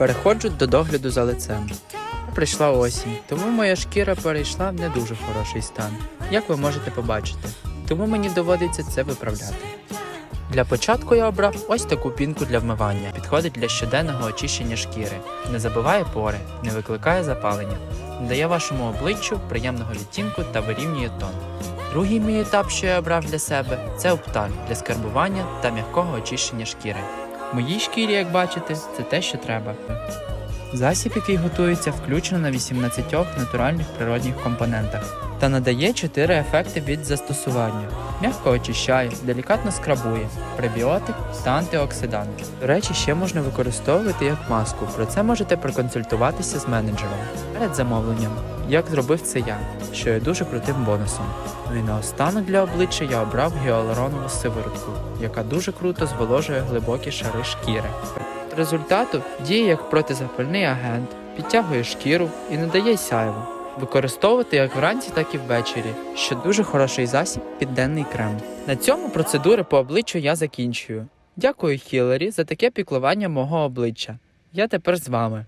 Переходжу до догляду за лицем. Прийшла осінь, тому моя шкіра перейшла в не дуже хороший стан, як ви можете побачити. Тому мені доводиться це виправляти. Для початку я обрав ось таку пінку для вмивання. Підходить для щоденного очищення шкіри, не забиває пори, не викликає запалення, дає вашому обличчю приємного відтінку та вирівнює тон. Другий мій етап, що я обрав для себе, це опталь для скарбування та м'якого очищення шкіри. Моїй шкірі, як бачите, це те, що треба. Засіб, який готується, включено на 18 натуральних природних компонентах та надає 4 ефекти від застосування. М'яко очищає, делікатно скрабує, пребіотик та антиоксидант. До речі, ще можна використовувати як маску. Про це можете проконсультуватися з менеджером перед замовленням, як зробив це я, що є дуже крутим бонусом. Ну і наостанок для обличчя я обрав гіалуронову сиворотку, яка дуже круто зволожує глибокі шари шкіри. Результату діє як протизапальний агент, підтягує шкіру і надає сяйву. Використовувати як вранці, так і ввечері, що дуже хороший засіб під денний крем. На цьому процедури по обличчю я закінчую. Дякую Хіларі за таке піклування мого обличчя. Я тепер з вами.